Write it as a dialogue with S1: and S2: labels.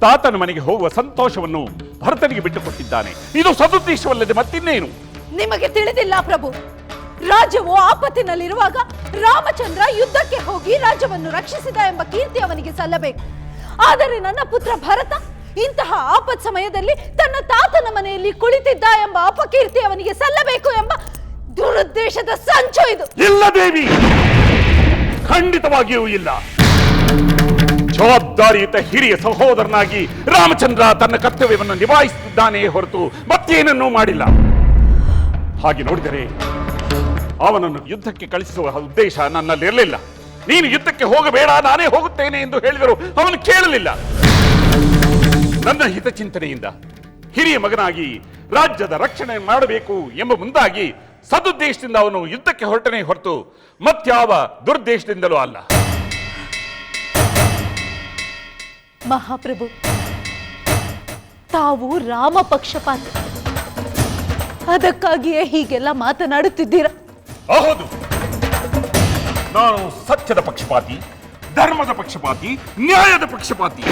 S1: ತಾತನ ಮನೆಗೆ ಹೋಗುವ ಸಂತೋಷವನ್ನು ಭರತನಿಗೆ ಬಿಟ್ಟುಕೊಟ್ಟಿದ್ದಾನೆ. ಇದು ಸದುದ್ದೇಶವಲ್ಲದೆ ಮತ್ತಿನ್ನೇನು?
S2: ನಿಮಗೆ ತಿಳಿದಿಲ್ಲ ಪ್ರಭು. ರಾಜ್ಯವು ಆಪತ್ತಿನಲ್ಲಿರುವಾಗ ರಾಮಚಂದ್ರ ಯುದ್ಧಕ್ಕೆ ಹೋಗಿ ರಾಜ್ಯವನ್ನು ರಕ್ಷಿಸಿದ ಎಂಬ ಕೀರ್ತಿ ಅವನಿಗೆ ಸಲ್ಲಬೇಕು. ಆದರೆ ನನ್ನ ಪುತ್ರ ಭರತ ಇಂತಹ ಆಪತ್ ಸಮಯದಲ್ಲಿ ತನ್ನ ತಾತನ ಮನೆಯಲ್ಲಿ ಕುಳಿತಿದ್ದ ಎಂಬ ಅಪಕೀರ್ತಿ ಅವನಿಗೆ ಸಲ್ಲಬೇಕು ಎಂಬ ದುರುದ್ದೇಶದ ಸಂಚು ಇದು.
S1: ಇಲ್ಲ ದೇವಿ. ಖಂಡಿತವಾಗಿಯೂ ಇಲ್ಲ. ಜವಾಬ್ದಾರಿಯುತ ಹಿರಿಯ ಸಹೋದರನಾಗಿ ರಾಮಚಂದ್ರ ತನ್ನ ಕರ್ತವ್ಯವನ್ನು ನಿಭಾಯಿಸುತ್ತಿದ್ದಾನೆ ಹೊರತು ಮತ್ತೇನನ್ನೂ ಮಾಡಿಲ್ಲ. ಹಾಗೆ ನೋಡಿದರೆ ಅವನನ್ನು ಯುದ್ಧಕ್ಕೆ ಕಳಿಸುವ ಉದ್ದೇಶ ನನ್ನಲ್ಲಿರಲಿಲ್ಲ ನೀನು ಯುದ್ಧಕ್ಕೆ ಹೋಗಬೇಡ, ನಾನೇ ಹೋಗುತ್ತೇನೆ ಎಂದು ಹೇಳಿದರು ಅವನು ಕೇಳಲಿಲ್ಲ. ನನ್ನ ಹಿತಚಿಂತನೆಯಿಂದ ಹಿರಿಯ ಮಗನಾಗಿ ರಾಜ್ಯದ ರಕ್ಷಣೆ ಮಾಡಬೇಕು ಎಂಬ ಮುಂದಾಗಿ ಸದುದ್ದೇಶದಿಂದ ಅವನು ಯುದ್ಧಕ್ಕೆ ಹೊರಟನೆ ಹೊರತು ಮತ್ಯಾವ ದುರ್ದೇಶದಿಂದಲೂ ಅಲ್ಲ.
S2: ಮಹಾಪ್ರಭು, ತಾವು ರಾಮ ಪಕ್ಷಪಾತಿ. ಅದಕ್ಕಾಗಿಯೇ ಹೀಗೆಲ್ಲ ಮಾತನಾಡುತ್ತಿದ್ದೀರಾ?
S1: ಹೌದು. ನಾನು ಸತ್ಯದ ಪಕ್ಷಪಾತಿ, ಧರ್ಮದ ಪಕ್ಷಪಾತಿ, ನ್ಯಾಯದ ಪಕ್ಷಪಾತಿ.